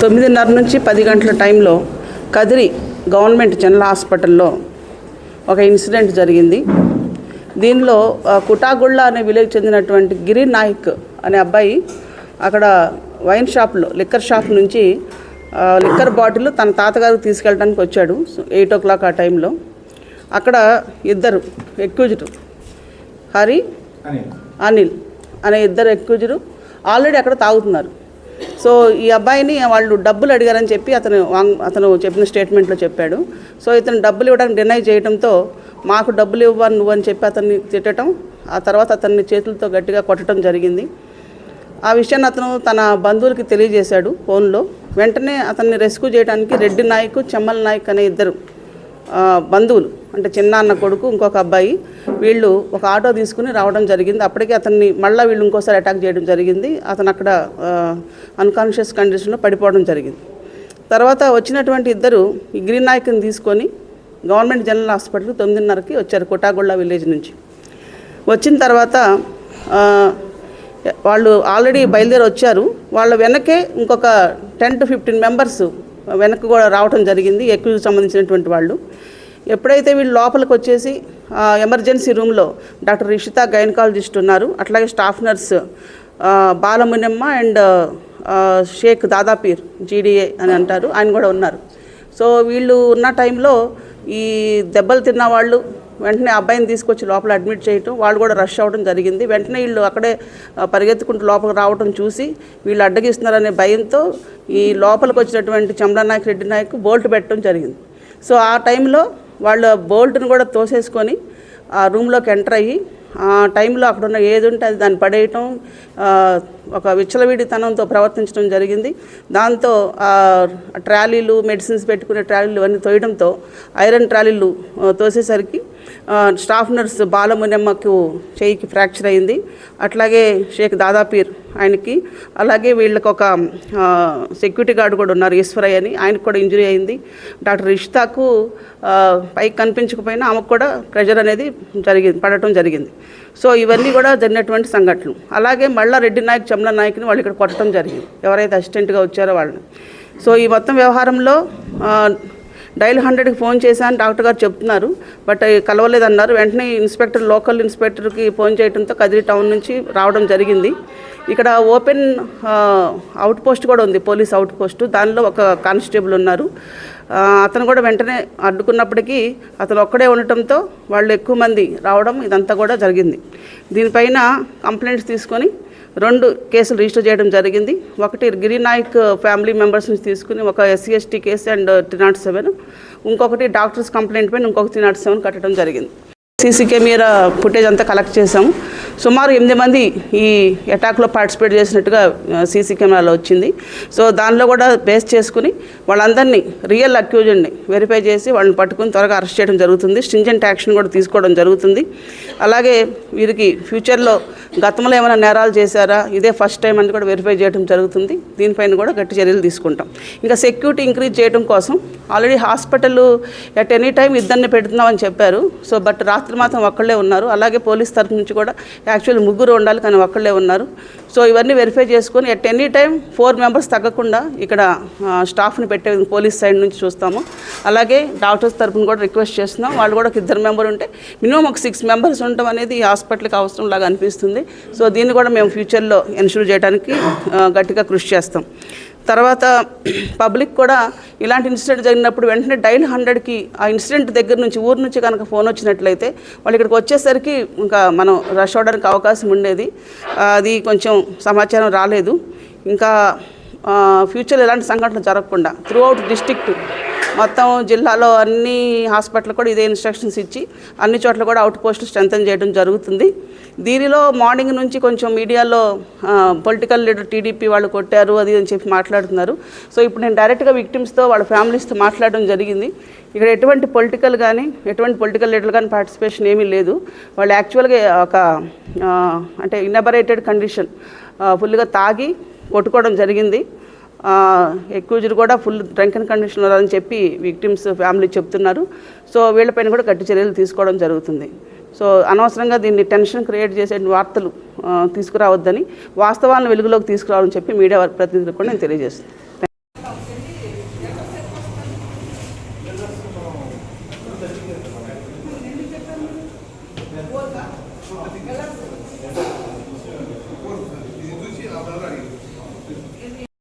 తొమ్మిదిన్నర నుంచి పది గంటల టైంలో కదిరి గవర్నమెంట్ జనరల్ హాస్పిటల్లో ఒక ఇన్సిడెంట్ జరిగింది. దీనిలో కుటాగుళ్ళ అనే విలేజ్ చెందినటువంటి గిరి నాయక్ అనే అబ్బాయి అక్కడ వైన్ షాప్లో లిక్కర్ షాప్ నుంచి లిక్కర్ బాటిల్ తన తాతగారికి తీసుకెళ్ళడానికి వచ్చాడు. ఎయిట్ ఓ క్లాక్ ఆ టైంలో. అక్కడ ఇద్దరు ఎక్యూజ్డ్ హరి అనిల్. అనే ఇద్దరు ఎక్యూజరు ఆల్రెడీ అక్కడ తాగుతున్నారు. సో ఈ అబ్బాయిని వాళ్ళు డబ్బులు అడిగారని చెప్పి అతను వాంగ్- అతను చెప్పిన స్టేట్మెంట్లో చెప్పాడు. సో ఇతను డబ్బులు ఇవ్వడానికి డినై చేయడంతో మాకు డబ్బులు ఇవ్వను నువ్వు అని చెప్పి అతన్ని తిట్టడం ఆ తర్వాత అతన్ని చేతులతో గట్టిగా కొట్టడం జరిగింది. ఆ విషయాన్ని అతను తన బంధువులకి తెలియజేశాడు ఫోన్లో. వెంటనే అతన్ని రెస్క్యూ చేయడానికి రెడ్డి నాయక్ చెమ్మల నాయక్ అనే ఇద్దరు బంధువులు అంటే చిన్న అన్న కొడుకు ఇంకొక అబ్బాయి వీళ్ళు ఒక ఆటో తీసుకుని రావడం జరిగింది. అప్పటికే అతన్ని మళ్ళీ వీళ్ళు ఇంకోసారి అటాక్ చేయడం జరిగింది. అతను అక్కడ అన్కాన్షియస్ కండిషన్లో పడిపోవడం జరిగింది. తర్వాత వచ్చినటువంటి ఇద్దరు ఈ గ్రీన్ నాయక్ని తీసుకొని గవర్నమెంట్ జనరల్ హాస్పిటల్ తొమ్మిదిన్నరకి వచ్చారు కోటాగొళ్ళ విలేజ్ నుంచి. వచ్చిన తర్వాత వాళ్ళు ఆల్రెడీ బయలుదేరి వచ్చారు. వాళ్ళ వెనకే ఇంకొక టెన్ టు ఫిఫ్టీన్ మెంబర్స్ వెనక్కి కూడా రావడం జరిగింది ఎక్కువ సంబంధించినటువంటి వాళ్ళు. ఎప్పుడైతే వీళ్ళు లోపలికి వచ్చేసి ఎమర్జెన్సీ రూమ్లో డాక్టర్ రిషిత గైనకాలజిస్ట్ ఉన్నారు అట్లాగే staff nurse Balamunamma and Sheikh Dadapeer GDA అని అంటారు ఆయన కూడా ఉన్నారు. సో వీళ్ళు ఉన్న టైంలో ఈ దెబ్బలు తిన్న వాళ్ళు వెంటనే అబ్బాయిని తీసుకొచ్చి లోపల అడ్మిట్ చేయటం వాళ్ళు కూడా రష్ అవ్వడం జరిగింది. వెంటనే వీళ్ళు అక్కడే పరిగెత్తుకుంటూ లోపలికి రావడం చూసి వీళ్ళు అడ్డగిస్తున్నారనే భయంతో ఈ లోపలికి వచ్చినటువంటి చమడా నాయక్ రెడ్డి నాయక్ బోల్ట్ పెట్టడం జరిగింది. సో ఆ టైంలో వాళ్ళు బోల్ట్ని కూడా తోసేసుకొని ఆ రూమ్లోకి ఎంటర్ అయ్యి ఆ టైంలో అక్కడ ఉన్న ఏది ఉంటే అది దాన్ని పడేయటం ఒక విచ్చలవిడితనంతో ప్రవర్తించడం జరిగింది. దాంతో ట్రాలీలు మెడిసిన్స్ పెట్టుకునే ట్రాలీలు అన్నీ తోయడంతో ఐరన్ ట్రాలీలు తోసేసరికి స్టాఫ్ నర్స్ బాలమునమ్మకు చేయికి ఫ్రాక్చర్ అయింది. అట్లాగే షేక్ దాదాపీర్ ఆయనకి అలాగే వీళ్ళకి ఒక సెక్యూరిటీ గార్డ్ కూడా ఉన్నారు ఈశ్వరయ్య అని. ఆయనకు కూడా ఇంజురీ అయింది. డాక్టర్ ఇష్తాకు పైకి కనిపించకపోయినా ఆమెకు కూడా ప్రెషర్ అనేది జరిగింది పడటం జరిగింది. సో ఇవన్నీ కూడా జరిగినటువంటి సంఘటనలు. అలాగే మళ్ళా రెడ్డి నాయక్ చమల నాయక్ని వాళ్ళు ఇక్కడ కొట్టడం జరిగింది. ఎవరైతే అసిస్టెంట్గా వచ్చారో వాళ్ళని. సో ఈ మొత్తం వ్యవహారంలో డైల్ హండ్రెడ్కి ఫోన్ చేశాను డాక్టర్ గారు చెప్తున్నారు. బట్ కలవలేదన్నారు. వెంటనే ఇన్స్పెక్టర్ లోకల్ ఇన్స్పెక్టర్కి ఫోన్ చేయడంతో కదిరి టౌన్ నుంచి రావడం జరిగింది. ఇక్కడ ఓపెన్ అవుట్ పోస్ట్ కూడా ఉంది పోలీస్ అవుట్ పోస్ట్. దానిలో ఒక కానిస్టేబుల్ ఉన్నారు. అతను కూడా వెంటనే అడ్డుకున్నప్పటికీ అతను ఒక్కడే ఉండటంతో వాళ్ళు ఎక్కువ మంది రావడం ఇదంతా కూడా జరిగింది. దీనిపైన కంప్లైంట్స్ తీసుకొని రెండు కేసులు రిజిస్టర్ చేయడం జరిగింది. ఒకటి గిరినాయక్ ఫ్యామిలీ మెంబర్స్ నుంచి తీసుకుని ఒక SC ST case and three not seven. ఇంకొకటి డాక్టర్స్ కంప్లైంట్ పైన ఇంకొక త్రీ నాట్ సెవెన్ కట్టడం జరిగింది. సీసీ కెమెరా ఫుటేజ్ అంతా కలెక్ట్ చేసాము సుమారు ఎనిమిది మంది ఈ అటాక్లో పార్టిసిపేట్ చేసినట్టుగా సీసీ కెమెరాలో వచ్చింది. సో దానిలో కూడా బేస్ చేసుకుని వాళ్ళందరినీ రియల్ అక్యూజ్డ్ని వెరిఫై చేసి వాళ్ళని పట్టుకుని త్వరగా అరెస్ట్ చేయడం జరుగుతుంది. స్ట్రింజెంట్ యాక్షన్ కూడా తీసుకోవడం జరుగుతుంది. అలాగే వీరికి ఫ్యూచర్లో గతంలో ఏమైనా నేరాలు చేశారా? ఇదే ఫస్ట్ టైం అని కూడా వెరిఫై చేయడం జరుగుతుంది. దీనిపైన కూడా గట్టి చర్యలు తీసుకుంటాం. ఇంకా సెక్యూరిటీ ఇంక్రీజ్ చేయడం కోసం already hospital at any time ఇద్దరిని పెడుతున్నామని చెప్పారు. సో బట్ రాత్రి మాత్రం ఒక్కళ్ళే ఉన్నారు. అలాగే పోలీస్ తరఫు నుంచి కూడా యాక్చువల్ ముగ్గురు ఉండాలి కానీ ఒక్కళ్ళే ఉన్నారు. సో ఇవన్నీ వెరిఫై చేసుకొని at any time four members తగ్గకుండా ఇక్కడ స్టాఫ్ని పెట్టే పోలీస్ సైడ్ నుంచి చూస్తాము. అలాగే డాక్టర్స్ తరఫున కూడా రిక్వెస్ట్ చేస్తున్నాం. వాళ్ళు కూడా ఒక ఇద్దరు మెంబర్ ఉంటే మినిమం ఒక సిక్స్ మెంబర్స్ ఉండటం అనేది ఈ హాస్పిటల్కి అవసరం లాగా అనిపిస్తుంది. సో దీన్ని కూడా మేము ఫ్యూచర్లో ఎన్షూర్ చేయడానికి గట్టిగా కృషి చేస్తాం. తర్వాత పబ్లిక్ కూడా ఇలాంటి ఇన్సిడెంట్ జరిగినప్పుడు వెంటనే డైల్ హండ్రెడ్కి ఆ ఇన్సిడెంట్ దగ్గర నుంచి ఊరు నుంచి కనుక ఫోన్ వచ్చినట్లయితే వాళ్ళు ఇక్కడికి వచ్చేసరికి ఇంకా మనం రష్ అవడానికి అవకాశం ఉండేది. అది కొంచెం సమాచారం రాలేదు. ఇంకా ఫ్యూచర్లో ఎలాంటి సంఘటనలు జరగకుండా త్రూ అవుట్ డిస్టిక్ట్ మొత్తం జిల్లాలో అన్ని హాస్పిటల్ కూడా ఇదే ఇన్స్ట్రక్షన్స్ ఇచ్చి అన్ని చోట్ల కూడా అవుట్ పోస్టులు స్ట్రెంథన్ చేయడం జరుగుతుంది. దీనిలో మార్నింగ్ నుంచి కొంచెం మీడియాలో పొలిటికల్ లీడర్ టీడీపీ వాళ్ళు కొట్టారు అది అని చెప్పి మాట్లాడుతున్నారు. సో ఇప్పుడు నేను డైరెక్ట్గా విక్టిమ్స్తో వాళ్ళ ఫ్యామిలీస్తో మాట్లాడడం జరిగింది. ఇక్కడ ఎటువంటి పొలిటికల్ కానీ ఎటువంటి పొలిటికల్ లీడర్ కానీ పార్టిసిపేషన్ ఏమీ లేదు. వాళ్ళు యాక్చువల్గా ఒక అంటే ఇన్నబరేటెడ్ కండిషన్ ఫుల్గా తాగి కొట్టుకోవడం జరిగింది. ఎక్కువజులు కూడా ఫుల్ డ్రంక్ అండ్ కండిషన్లో అని చెప్పి విక్టిమ్స్ ఫ్యామిలీ చెప్తున్నారు. సో వీళ్ళపైన కూడా గట్టి చర్యలు తీసుకోవడం జరుగుతుంది. సో అనవసరంగా దీన్ని టెన్షన్ క్రియేట్ చేసే వార్తలు తీసుకురావద్దని వాస్తవాలను వెలుగులోకి తీసుకురావాలని చెప్పి మీడియా ప్రతినిధులకు కూడా నేను తెలియజేస్తున్నాను